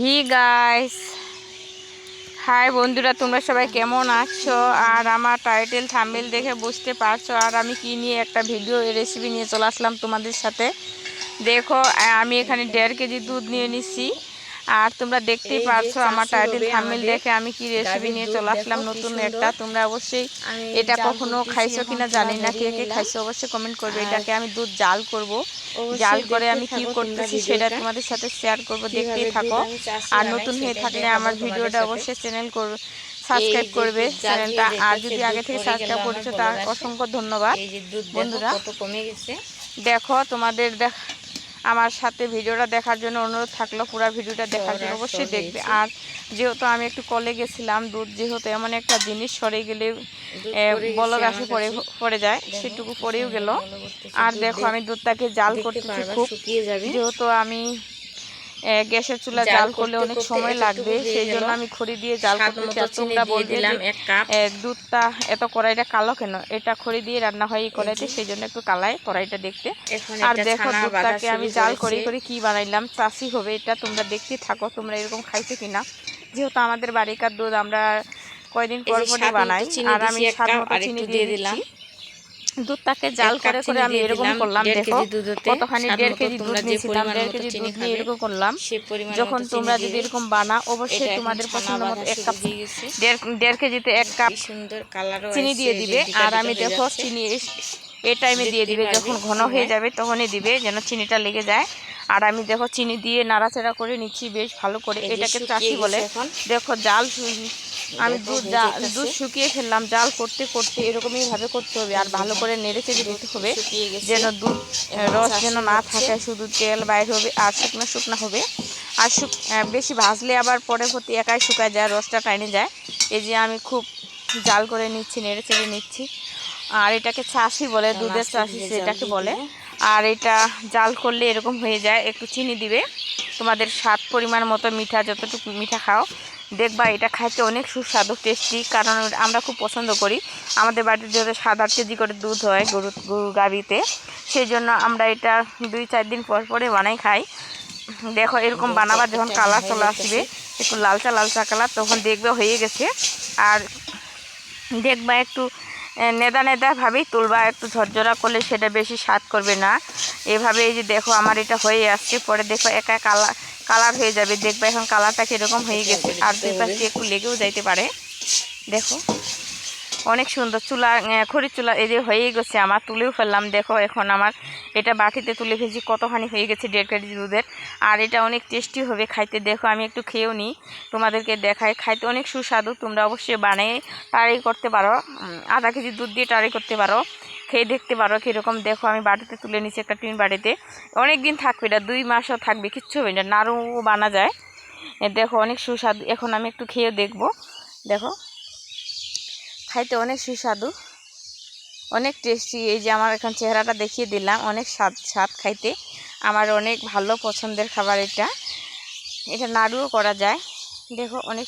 হি guys hi বন্ধুরা, তোমরা সবাই কেমন আছো? আর আমার টাইটেল থাম্বেল দেখে বুঝতে পারছ, আর আমি কি নিয়ে একটা ভিডিও রেসিপি নিয়ে চলে আসলাম তোমাদের সাথে। দেখো, আমি এখানে দেড় কেজি দুধ নিয়ে নিচ্ছি আর তোমরা দেখতেই পারছ আমার টাইটেল আমাদের দেখে আমি কি রেসিপি নিয়ে চলে আসলাম নতুন একটা। তোমরা অবশ্যই এটা কখনো খাইছো কিনা জানি না কে কে খাইছো অবশ্যই কমেন্ট করবে এটাকে আমি দুধ জাল করব। জাল করে আমি কি করতেছি সেটা তোমাদের সাথে শেয়ার করব দেখতেই থাকো। আর নতুন হয়ে থাকলে আমার ভিডিওটা অবশ্যই চ্যানেল কর সাবস্ক্রাইব করবে। চ্যানেলটা আর যদি আগে থেকে সাবস্ক্রাইব করেছ তার অসংখ্য ধন্যবাদ। বন্ধুরা। কমে গেছে। দেখো তোমাদের দেখ আমার সাথে ভিডিওটা দেখার জন্য অনুরোধ থাকল পুরো ভিডিওটা দেখার জন্য অবশ্যই দেখবে। আর যেহেতু আমি একটু কলে গেছিলাম দুধ যেহেতু এমন একটা জিনিস সরে গেলে দুধ গাছে পড়ে বলক আসে পড়ে পড়ে যায় সেটুকু পরেও পড়েও সুন্দর গেল আর দেখো আমি দুধটাকে জাল করতে করতেছি খুব। যেহেতু আমি গ্যাসের চুলা জাল করলে অনেক সময় লাগবে। সেই জন্য আমি খড়ি দিয়ে জাল করতে তোমরা বলবে দুধটা এত কড়াইটা কালো কেন? এটা খড়ি দিয়ে রান্না হয় এই কড়াইতে। সেই জন্য একটু কালায় কড়াইটা দেখতে। আর দেখো দুধটাকে আমি জাল করে করে কি বানাইলাম? চাষি হবে এটা তোমরা দেখতে থাকো তোমরা এরকম খাইছো কিনা? যেহেতু আমাদের বাড়িকার দুধ আমরা কয়দিন পর যে পরই বানাই আর আমি মতো চিনি দিয়ে দিলাম। দুধটাকে জাল করে করে আমি এরকম করলাম দেখো কতখানি দেড় কেজি দুধ নিয়েছিলাম দেড় কেজি চিনি দুধ নিয়ে এরকম করলাম যখন তোমরা যদি এরকম বানা অবশ্যই তোমাদের পছন্দ মতো এক কাপ দেড় কেজিতে এক কাপ সুন্দর চিনি দিয়ে দিবে আর আমি দেখো চিনি এই টাইমে দিয়ে দিবে। যখন ঘন হয়ে যাবে তখনই দিবে যেন চিনিটা লেগে যায়। আর আমি দেখো চিনি দিয়ে নাড়াচাড়া করে নিচ্ছি বেশ ভালো করে। এটাকে চাষি বলে। দেখো জাল আমি দুধ। দুধ শুকিয়ে ফেললাম জাল করতে করতে এরকমই ভাবে করতে হবে। আর ভালো করে নেড়ে চেড়ে দিতে হবে যেন দুধ রস যেন না। থাকে শুধু তেল বাইর হবে আর শুকনো শুকনো হবে। আর শুক বেশি ভাজলে আবার পরে প্রতি একাই শুকায় যায় রসটা টাইনে যায়। এই যে আমি খুব জাল করে নিচ্ছি নেড়ে চেড়ে নিচ্ছি। আর এটাকে চাষি বলে দুধের চাষি সেটাকে বলে। আর এটা জাল করলে এরকম হয়ে যায় একটু চিনি দিবে। তোমাদের স্বাদ পরিমাণ মতো মিঠা যতটুকু মিঠা খাও। দেখবা এটা খাইতে অনেক সুস্বাদু টেস্টি কারণ আমরা খুব পছন্দ করি। আমাদের বাড়িতে যেহেতু সাত আট কেজি করে দুধ হয় গরু গরু গাড়িতে সেই জন্য আমরা এটা দুই চার দিন পর পরে বানাই খাই। দেখো এরকম বানাবার যখন কালার চলে আসবে একটু লালচা লালচা কালার তখন দেখবে হয়ে গেছে। আর দেখবা একটু নেদা নেদাভাবেই তুলবা একটু ঝরঝরা করলে সেটা বেশি স্বাদ করবে না। এভাবে এই যে দেখো আমার এটা হয়ে আসছে, পরে দেখো একা কালার কালার হয়ে যাবে। দেখবা এখন কালারটা কীরকম হয়ে গেছে। আর দুই পাশে একটু লেগেও যাইতে পারে। দেখো। অনেক সুন্দর চুলা খড়ির চুলা এই যে হয়েই গেছে। আমার তুলেও ফেললাম, দেখো এখন আমার এটা বাটিতে তুলে ফেলছি, কতখানি হয়ে গেছে দেড় কেজি দুধের। আর এটা অনেক টেস্টি হবে খাইতে। দেখো আমি একটু খেয়েও নিই, তোমাদেরকে দেখাই। খাইতে অনেক সুস্বাদু, তোমরা অবশ্যই বানিয়ে ট্রাই করতে পারো। আধা কেজি দুধ দিয়ে ট্রাই করতে পারো, খেয়ে দেখতে পারো কীরকম। দেখো আমি বাটিতে তুলে নিচ্ছি একটা টিন বাড়িতে অনেক দিন থাকবে এটা, দুই মাসও থাকবে, কিচ্ছু হবে না নাড়ুও বানা যায়। দেখো অনেক সুস্বাদু, এখন আমি একটু খেয়ে দেখব। দেখো। খাইতে অনেক সুস্বাদু, অনেক টেস্টি এই যে আমার এখন চেহারাটা দেখিয়ে দিলাম, অনেক স্বাদ স্বাদ খাইতে। আমার অনেক ভালো পছন্দের খাবার এটা। এটা নাড়ুও করা যায়। দেখো, অনেক